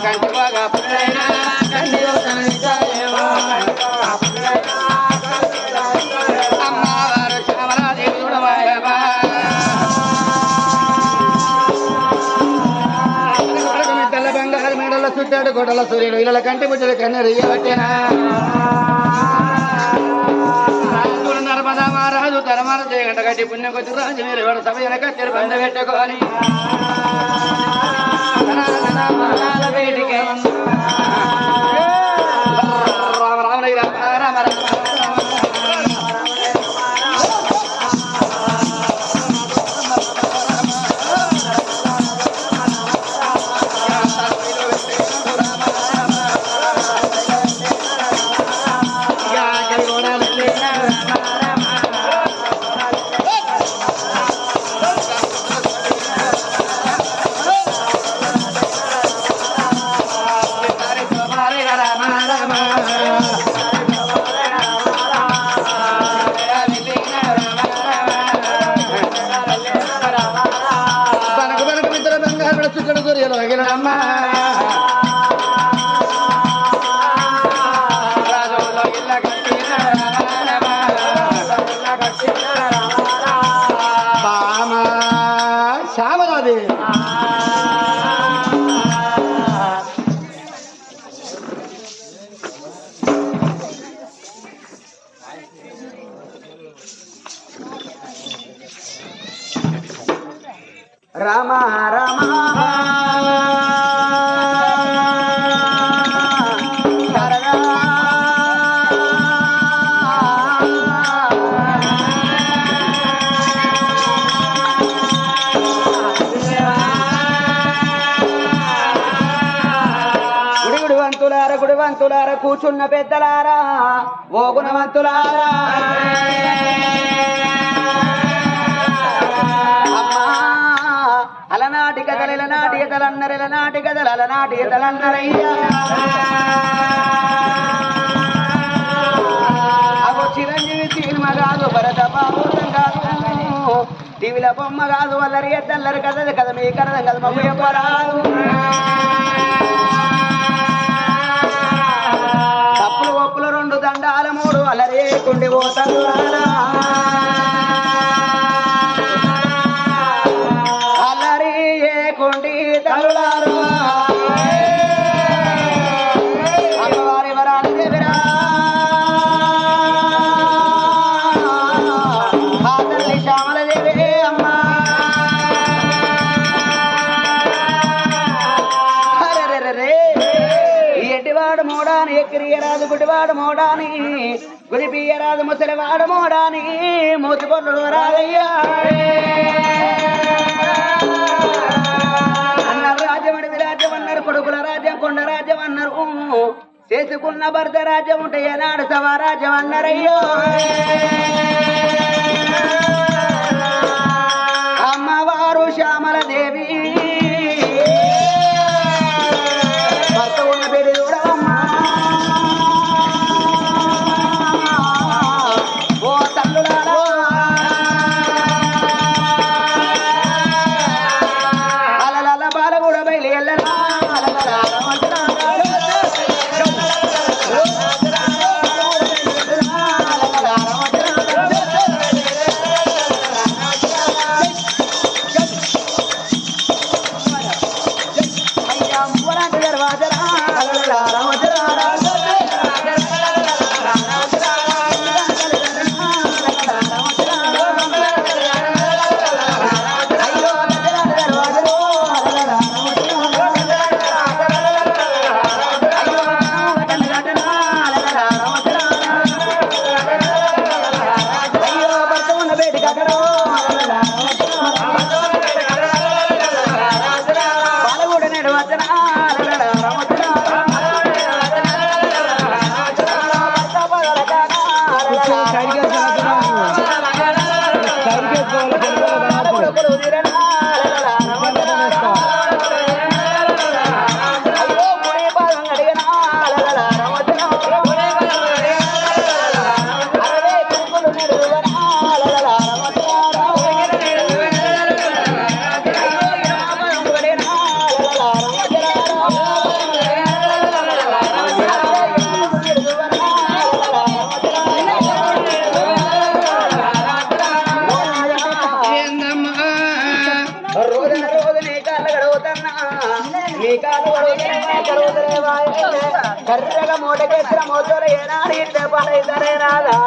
కంటి బాగా కంటి తెల్ల బంగారు చుట్టాడు గొడల సూర్యుడు ఇళ్ళ కంటి ముచ్చడి కన్నెరు ఇయ్యబట్టేనా రాజుడు నర్మదా మహారాజు చేయగంట గట్టి పుణ్యం కొద్ది రాజు మీరు ఎవరు సభ వెనక తెరు బంద పెట్టుకోని రామ రామ రామ రామ రామ రమ రమ. గుడి గుడివంతులార గుడివంతులార కూర్చున్న పెద్దలారా ఓ గుణవంతులారా. అలనాటి కథలు ఇలనాటి కథలన్నరు ఇలనాటి కథలు అలనాటి కథలన్నరయ్యా అగో చిరంజీవి సినిమా కాదు భరత బాబూతం కాదు. టీవీల బొమ్మ కాదు అల్లరి ఎద్దల్లరి కథలు కథ మీ కథం కథ మమ్మ ఎవ్వరాదు తప్పులు ఒప్పులు రెండు దండాల మూడు అలరే కుండి పోతారు ఎక్కిరియరాదు గుడివాడు మోడాని గురిపియరాదు ముసలివాడు మోడాని మూతిపొల్లుడు రాదయ్యా అన్నారు రాజ్యం అడవి రాజ్యం అన్నారు కొడుకుల రాజ్యం కొండ రాజ్యం అన్నారు. చేసుకున్న భర్త రాజ్యం ఉంటే ఏనాడు సవారాజ్యం అన్నారయ్యో.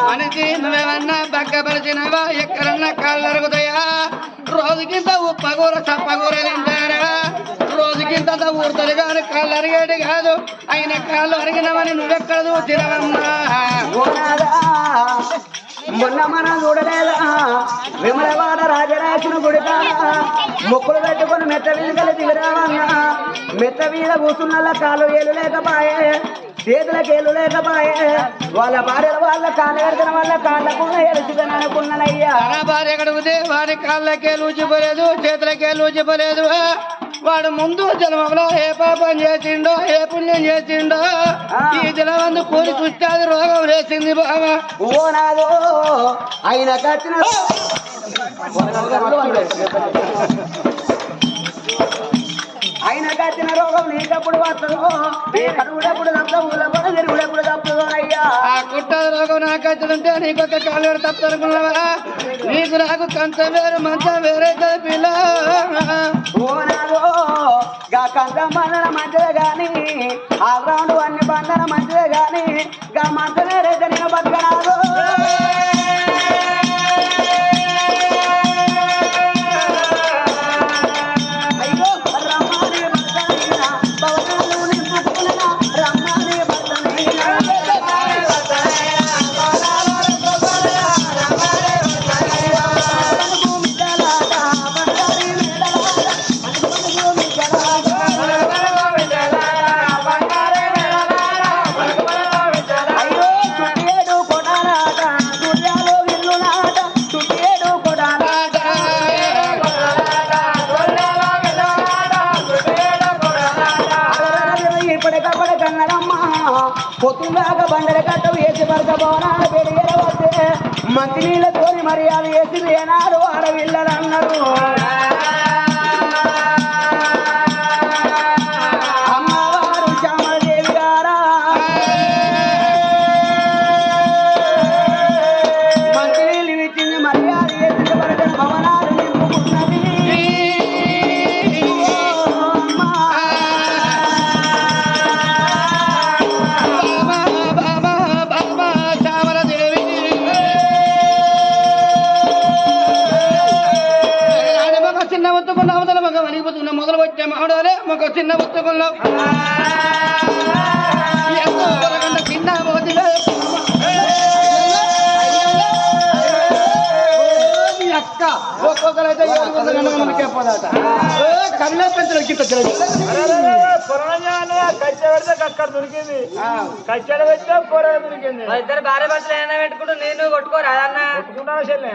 మనిషి నువ్వేమన్నా బగ్గపరిచినవా ఎక్కడన్నా కాళ్ళు అరుగుతాయా? రోజుకింత ఉప్పగూర చప్పగూర తింటారా? రోజుకింత ఊరుతుంది కానీ కాళ్ళు అరిగేటి కాదు. అయిన కాళ్ళు అరిగినవని నువ్వెక్కడ చూసినవమ్మా? మొన్న మనం చూడలేదా? విమలవాడ రాజరాజును గుడికాడ మొక్కులు పెట్టుకుని మెత్త మీద కలిసి విరావన్నా మెత్త వీధ కూర్చున్న కాలు ఏలు లేకపాయే చేతులకు ఏలు లేకపాయే వాళ్ళ భార్యల వాళ్ళ కాళ్ళ పెడుతున్న వాళ్ళ కాళ్ళకున్న ఎలుచుదని అనుకున్నానయ్యా భార్య కడుగుతే వాడి కాళ్ళకే లూచిపోలేదు చేతులకే లూచిపోలేదు వాడు ముందు జన్మలో ఏ పాపం చేసిండో ఏ పుణ్యం చేసిండో ఈ జలమందు కూలి చూస్తే అది రోగం వేసింది బాబా ఓ నాదో ఆయన కట్టిన ఆయన కట్టిన రోగం నీకప్పుడు వస్తుందో? తప్పదు తిరుగుడప్పుడు తప్పదు అయ్యా. ఆ కుట్ట రోగం నాకు వచ్చిందంటే నీకు ఒక కాలు తప్పనుకున్నావా నీకు నాకు కంచం వేరు మంచం వేరైతే పిల్ల ఓ నాదో గా కంచం బంధన మంచిదే గాని ఆ గ్రౌండ్ అన్ని బంధన మంచిదే గాని గా మంచమే రేత నేను బతకనాదు మంచి నీళ్ళతోని మర్యాద వేసి ఏనాడు ఆడవిల్లరన్నారు అమ్మవారు ఒక్కొక్కరైతే ఏడు వందల గంటల మనకే పోదాట కవిలో పెంచడం గిట్ట తెలియదు కచ్చ పెడితే అక్కడ దొరికింది. కచ్చడ పెడితే కూర దొరికింది. ఇద్దరు భార్య భర్తలు ఏమైనా పెట్టుకుంటూ నేను కొట్టుకోరా అన్న కొట్టుకుంటాను. చెల్లె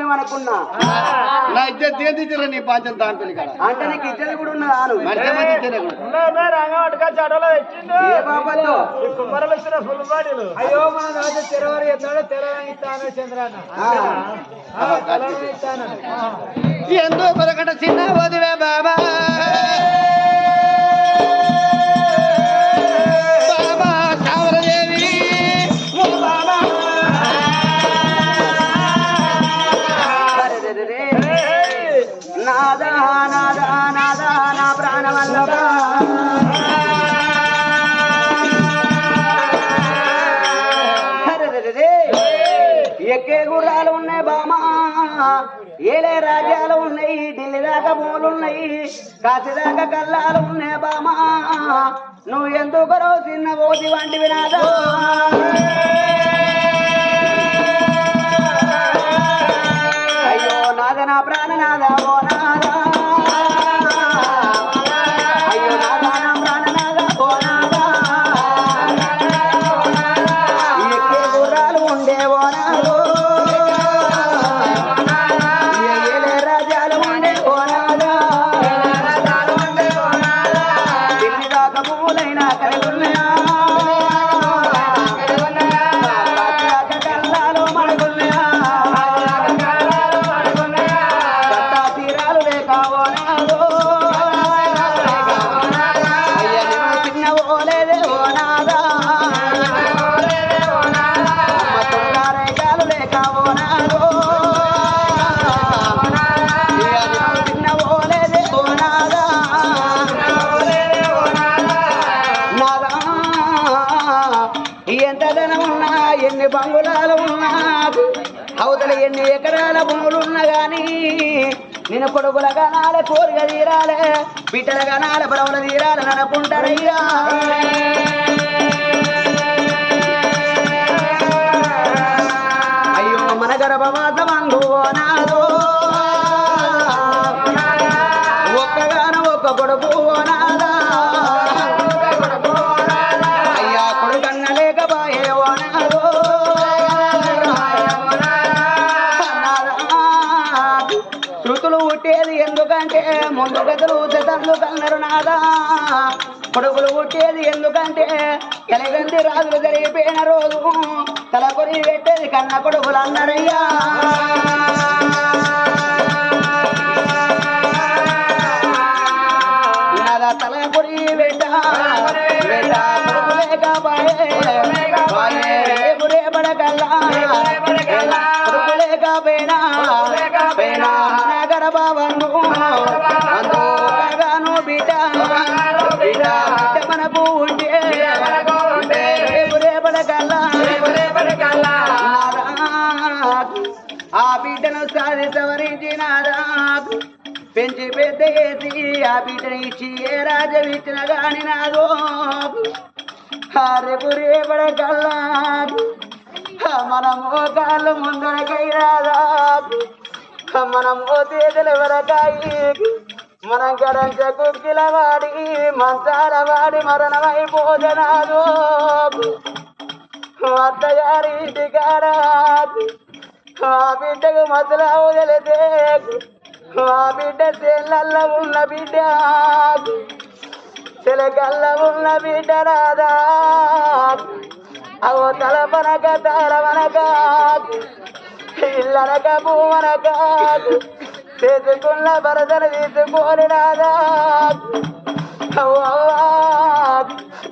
మొగని అనుకున్నా నా తీసిరా నీ పాంచం అంటే నీకు ఇచ్చేది కూడా ఉన్నదా అయ్యో మన రాజు తెరవరి ఎత్తాడు చంద్రాన్న. కొరకట చిన్న బాబా బాబా? మూలున్నాయి కాసిదాక దాకా కల్లాలు ఉన్నాయి బామా. నువ్వు ఎందుకు చిన్న పోతి వంటి వినాదా? అయ్యో నాద నా ప్రాణనాద ఓనా భూములున్నా కానీ నేను కొడుకుల గనాల కోరిక తీరాలే బిడ్డల గనాల బలవుల తీరాలని అనుకుంటారయ్యా అయ్యో మన గర్భవాత మందు నాదో ఒక్కగాన ఒక్క కొడుకు నా జతలు కన్నరు నాదా కొడుకులు పుట్టేది ఎందుకంటే ఎలగంది రాజులు జరిగిపోయిన రోజు తల కొరి పెట్టేది కన్న కొడుకులు అన్నారయ్యా తల కొరి పెట్ట లేకపోయినా అందు ఆ బిడ్డను సాధి సవరించినారా పెంచి పెద్ద చేసి ఆ బిడ్డను ఇచ్చి ఏ రాజ్యం ఇచ్చిన గాని నాదో రేపు రేపడకల్లా మన మోకాళ్ళు ముందరకై రాదా మన మోతేదల వరకాయి మన గడంచ కుక్కిల వాడి మంచాల వాడి మరణమై భోజనాలు అత్తగారి కారాదు ఆ బిడ్డకు మసలా వదిలితే ఆ బిడ్డ చెల్లల్ల ఉన్న బిడ్డ. చిలకల్ల ఉన్న బిడ్డ రాదా? అవో తలపనక తలవనక ఇల్లనక భూమనక చేసుకున్న భరతను తీసుకోని రాదా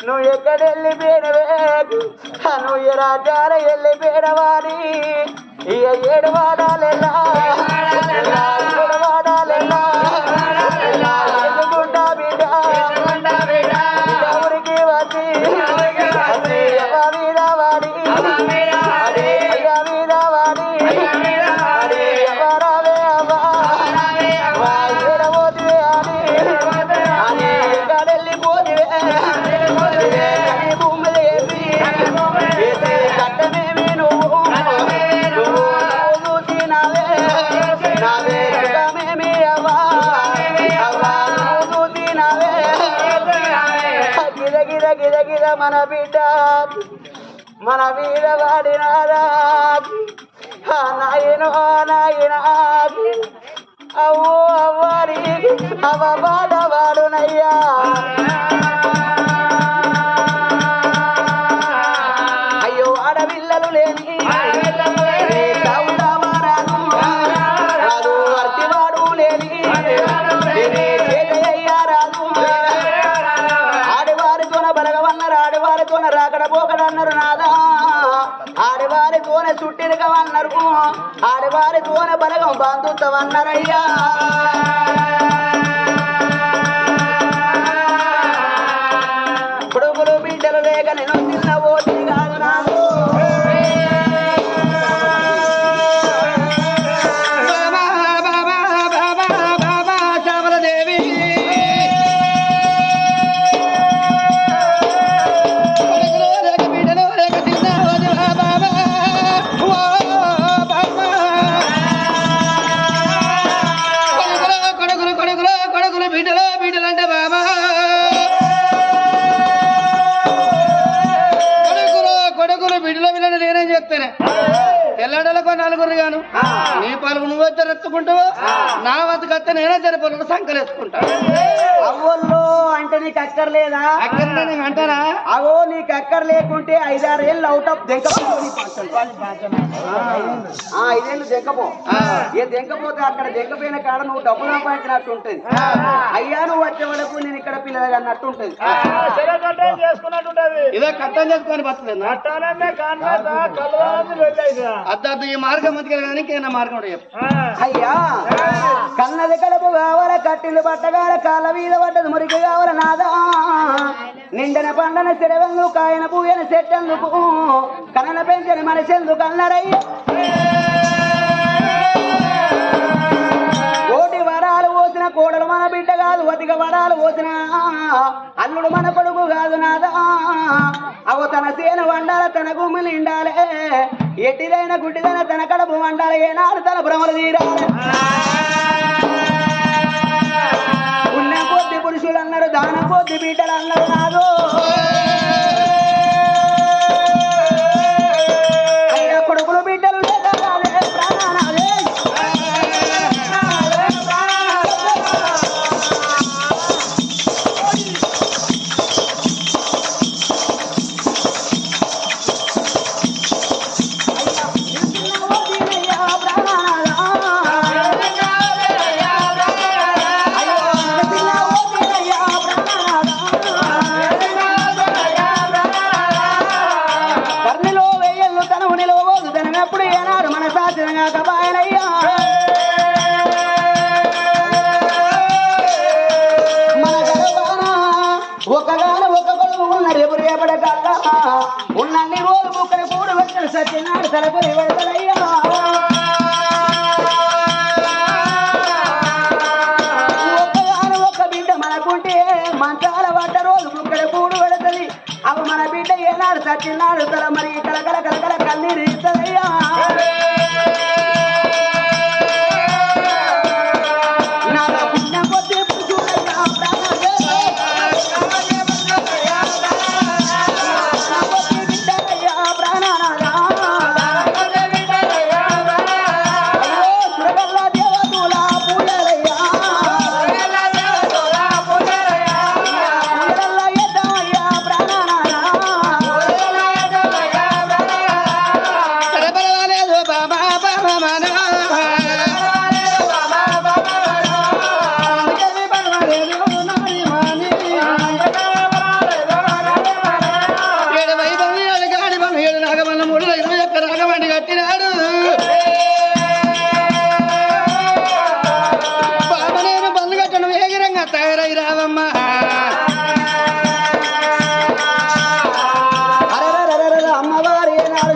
నువ్వు ఎక్కడెళ్ళి పేడవే నువ్వు ఈ రాజ్యాలు వెళ్ళి పేడవాడి ఇక ఏడు వాడాలెల్లా మన మీద వాడినారా నాయనో నాయన? అవ్వో అవ్వారి అవ వాడవాడునయ్యా ఆడవారితోన చుట్టినగవన్నారు ఆడవారితోన బలగం బంధుత్వమన్నారయ్యా కొడుకులు Yeah. పలుకో నలుగురు గాను నీ పలుకు నువ్వు ఎత్తుకుంటావు నా వద్దకు వస్తే నేనే జర పలుకు సంకలేసుకుంటా. అవ్వల్లో అంటే నీకు అక్కర్లేదా అక్కడ నేను అంటారా అవో నీకు అక్కర్ లేకుంటే ఐదారు ఏళ్ళు అవుట్ ఆఫ్ దెంకపో ఐదేళ్ళు దెంకపో. ఏ దెంకపోతే అక్కడ దెంకపోయిన కాడ నువ్వు డబ్బులు సంపాదించినట్టు ఉంటుంది అయ్యా నువ్వు వచ్చే వరకు నేను ఇక్కడ పిల్లలు అన్నట్టు ఉంటుంది చెరగట్టే చేసుకున్నట్టు ఉంటది ఇదో కట్టం చేసుకొని బతలేదు అట్టానంటే కాన్వాస కలవాలని వెళ్ళేదిరా అద్దు ఈ మార్గం కానీ ఇంకేనా మార్గం ఉంటే చెప్పు. అయ్యా కన్నది కడుపు కావాల కట్టింది బట్టగాల కాళ్ళ మీద పడ్డది మురికి కావాల నాదా. నిండన పండన సిరవెందు కాయన పూయన చెట్టెందుకు కనన పెంచని మనిషెందుకు అన్నరయ్య కోడలు మన బిడ్డ కాదు అతిక వరాలు పోసిన. అల్లుడు మన కొడుకు కాదు నాదా. అవ తన సేన వండాల తన గుమ్మిలు నిండాలే. ఎట్టిదైన గుడ్డిదైన తన కడుపు వండాలి. ఏనాడు తన భ్రమలు తీరాలి. ఉన్న కొద్ది పురుషులు అన్నారు దాన కొద్ది బిడ్డలు అన్నారు నాదో. రేపు రేపడ ఉన్నన్ని రోజులు ముక్కలు కూడు వచ్చిన సత్యనాడు తలపరి వడతలయ్యా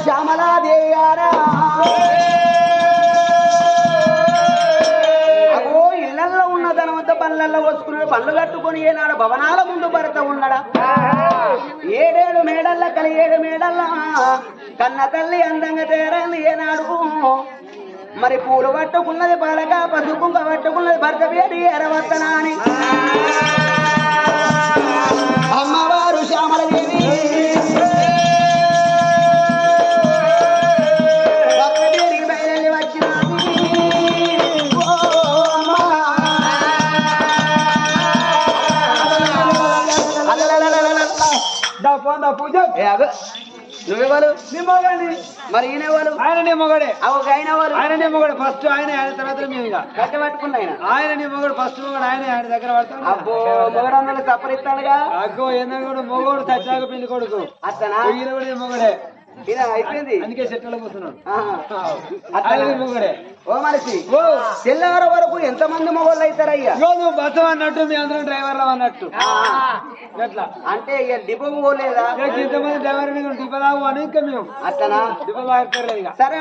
అమ్మవారి ఏనాడు అగో ఇళ్ళలో ఉన్న ధనవంత పనులలో వస్తున్న పనులు కట్టుకొని ఏనాడు భవనాల ముందు భర్త ఉన్నాడా? ఏడేడు మేడల్ల కలిగేడు మేడల్లా మేడల్ల కన్న తల్లి అందంగా తేరాలి ఏనాడు. మరి పూలు పట్టుకున్నది పడక పసుపు పట్టుకున్నది భర్త పేరు ఎరవత్తనాని అమ్మవారు శ్యామలదేవి. పోందా పూజ? నువ్వెవరు నీ మొగండి మరి ఈయనెవరు ఆయన నీ మొగడే ఒక ఆయనెవరు ఆయన నీ మొగడు. ఫస్ట్ ఆయన ఆయన తర్వాత మేము ఇక. కట్టె పట్టుకున్న ఆయన. ఆయన నీ మొగడు. ఫస్ట్ మొగడు ఆయన ఆయన దగ్గర పడతాం అబ్బో మొగడందరూ సపరిస్తాడుగా అగ్గో ఏందని కూడా మొగోడు చచ్చాక పెళ్ళి కొడుకు. అతనా ఈయన కూడా మొగడే. ఈయన అందుకే ఓ మనిషి తెల్లవారు వరకు ఎంత మంది మొగోళ్ళు అవుతారయ్యా నువ్వు బస్సు అన్నట్టు మీ అందరం డ్రైవర్లు అన్నట్టు. అంటే ఇక డిపో పోలేదా ఇంతమంది డ్రైవర్ టిప్పదాగు అని ఇంకా మేము. టిప్పదాగక్కర్లేదు ఇక. సరే.